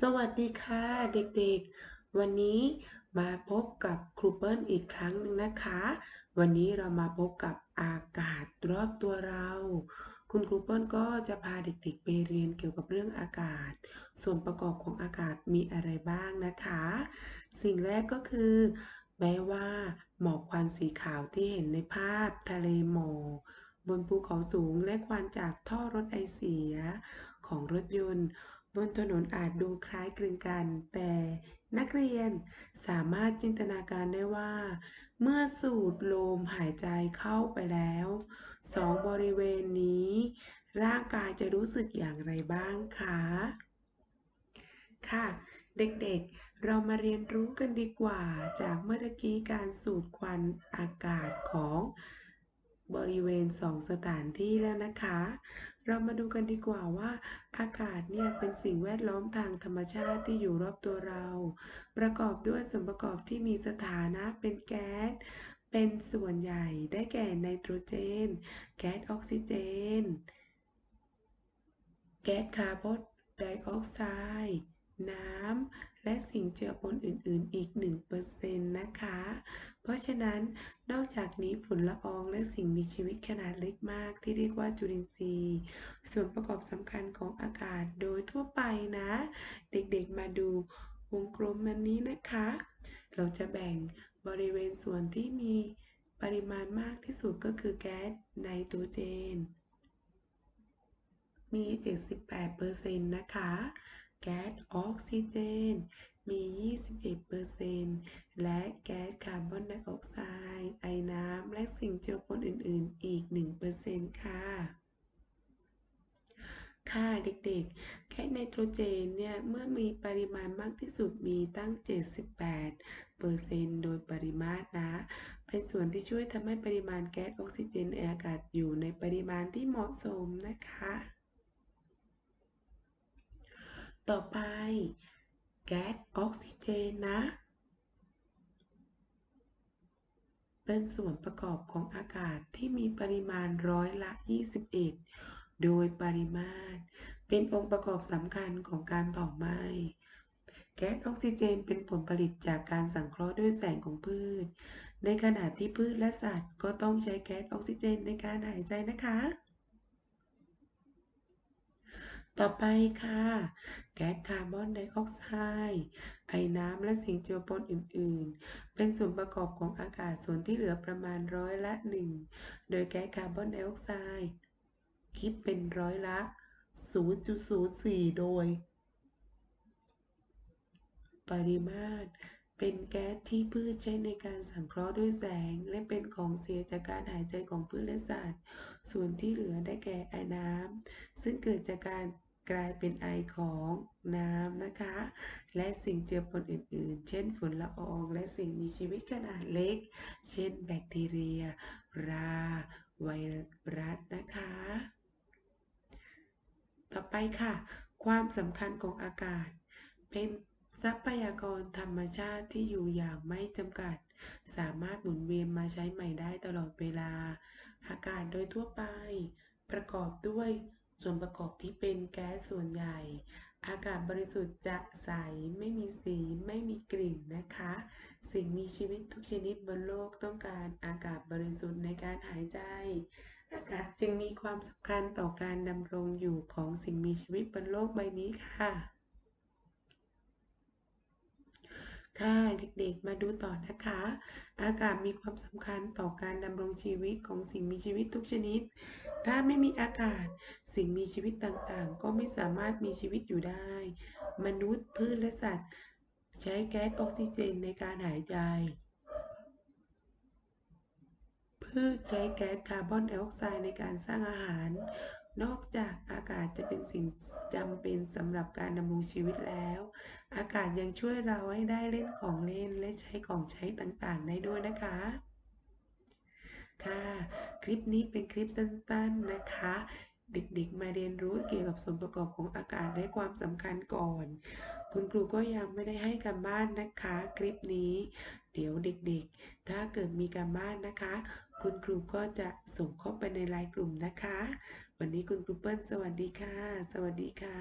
สวัสดีค่ะเด็กๆ วันนี้มาพบกับครูเปิ้ลอีกครั้งหนึ่งนะคะ วันนี้เรามาพบกับอากาศรอบตัวเรา คุณครูเปิ้ลก็จะพาเด็กๆไปเรียนเกี่ยวกับเรื่องอากาศ ส่วนประกอบของอากาศมีอะไรบ้างนะคะ สิ่งแรกก็คือ แม้ว่าหมอกควันสีขาวที่เห็นในภาพทะเลหมอกบนภูเขาสูงและควันจากท่อรถไอเสียของรถยนต์ บนถนนอาจดูคล้ายคลึงกัน แต่นักเรียนสามารถจินตนาการได้ว่า เมื่อสูดลมหายใจเข้าไปแล้วสองบริเวณนี้ ร่างกายจะรู้สึกอย่างไรบ้างคะค่ะเด็กๆ เรามาเรียนรู้กันดีกว่า จากเมื่อกี้การสูดควันอากาศของ บริเวณสองสถานที่แล้วนะคะ เรามาดูกันดีกว่าว่า อากาศเนี่ยเป็นสิ่งแวดล้อมทางธรรมชาติที่อยู่รอบตัวเรา ประกอบด้วยส่วนประกอบที่มีสถานะเป็นแก๊ส เป็นส่วนใหญ่ได้แก่ไนโตรเจน แก๊สออกซิเจน แก๊สคาร์บอนไดออกไซด์ และสิ่งเจือปนอื่นๆ อีก 1%นะคะ เพราะฉะนั้นนอกจากนี้ฝุ่นละอองและสิ่งมีชีวิตขนาดเล็กมาก ที่เรียกว่าจุลินทรีย์ ส่วนประกอบสำคัญของอากาศโดยทั่วไปนะ เด็กๆมาดูวงกลมอันนี้นะคะ เราจะแบ่งบริเวณส่วนที่มีปริมาณมากที่สุดก็คือแก๊สไนโตรเจน มี 78%นะคะ แก๊สออกซิเจน มี 21%และแก๊สคาร์บอนไดออกไซด์ไอน้ำ และสิ่งเจือปนอื่น ๆ อีก 1%ค่ะค่ะเด็กๆ แก๊สไนโตรเจนเนี่ยเมื่อมีปริมาณมากที่สุดมีตั้ง 78%โดยปริมาตรนะ เป็นส่วนที่ช่วยทำให้ปริมาณแก๊สออกซิเจนในอากาศอยู่ในปริมาณที่เหมาะสมนะคะ ต่อไป แก๊สออกซิเจนนะ เป็นส่วนประกอบของอากาศที่มีปริมาณร้อยละ 21 โดยปริมาตร เป็นองค์ประกอบสำคัญของการเผาไหม้แก๊สออกซิเจนเป็นผลผลิตจากการสังเคราะห์ด้วยแสงของพืช ในขณะที่พืชและสัตว์ก็ต้องใช้แก๊สออกซิเจนในการหายใจนะคะ ต่อไปค่ะ แก๊สคาร์บอนไดออกไซด์ไอน้ำและสิ่งเจือปนอื่น ๆ เป็นส่วนประกอบของอากาศส่วนที่เหลือประมาณร้อยละหนึ่งโดยแก๊สคาร์บอนไดออกไซด์คิดเป็นร้อยละ 0.04 โดย ปริมาตรเป็นแก๊สที่พืชใช้ในการสังเคราะห์ด้วยแสง และเป็นของเสียจากการหายใจของพืชและสัตว์ ส่วนที่เหลือได้แก่ไอน้ำซึ่งเกิดจากการ กลายเป็นไอของน้ำนะคะ และสิ่งเจือปนอื่นๆ เช่นฝุ่นละออง และสิ่งมีชีวิตขนาดเล็ก เช่นแบคทีเรีย ราไวรัสนะคะ ต่อไปค่ะ ความสำคัญของอากาศ เป็นทรัพยากรธรรมชาติที่อยู่อย่างไม่จำกัด สามารถหมุนเวียนมาใช้ใหม่ได้ตลอดเวลา อากาศโดยทั่วไป ประกอบด้วย ส่วนประกอบที่เป็นแก๊สส่วนใหญ่ อากาศบริสุทธิ์จะใส ไม่มีสี ไม่มีกลิ่นนะคะ สิ่งมีชีวิตทุกชนิดบนโลกต้องการอากาศบริสุทธิ์ในการหายใจ อากาศจึงมีความสำคัญต่อการดำรงอยู่ของสิ่งมีชีวิตบนโลกใบนี้ค่ะ ค่ะเด็กๆ มาดูต่อนะคะ อากาศมีความสำคัญต่อการดำรงชีวิตของสิ่งมีชีวิตทุกชนิด ถ้าไม่มีอากาศ สิ่งมีชีวิตต่างๆ ก็ไม่สามารถมีชีวิตอยู่ได้ มนุษย์พืชและสัตว์ ใช้แก๊สออกซิเจนในการหายใจ พืชใช้แก๊สคาร์บอนไดออกไซด์ในการสร้างอาหาร นอกจากอากาศจะเป็นสิ่งจำเป็นสำหรับการดำรงชีวิตแล้ว อากาศยังช่วยเราให้ได้เล่นของเล่นและใช้ของใช้ต่างๆ ได้ด้วยนะคะ ค่ะ คลิปนี้เป็นคลิปสั้นๆนะคะ เด็กๆ มาเรียนรู้เกี่ยวกับส่วนประกอบของอากาศและความสำคัญก่อน คุณครูก็ยังไม่ได้ให้การบ้านนะคะคลิปนี้ เดี๋ยวเด็กๆ ถ้าเกิดมีการบ้านนะคะ คุณครูก็จะส่งเข้าไปในไลน์กลุ่มนะคะ วันนี้คุณครูเปิ้ลสวัสดีค่ะ สวัสดีค่ะ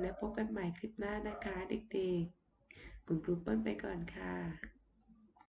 แล้วพบกันใหม่คลิปหน้านะคะ เด็กๆ คุณครูเปิ้ลไปก่อนค่ะ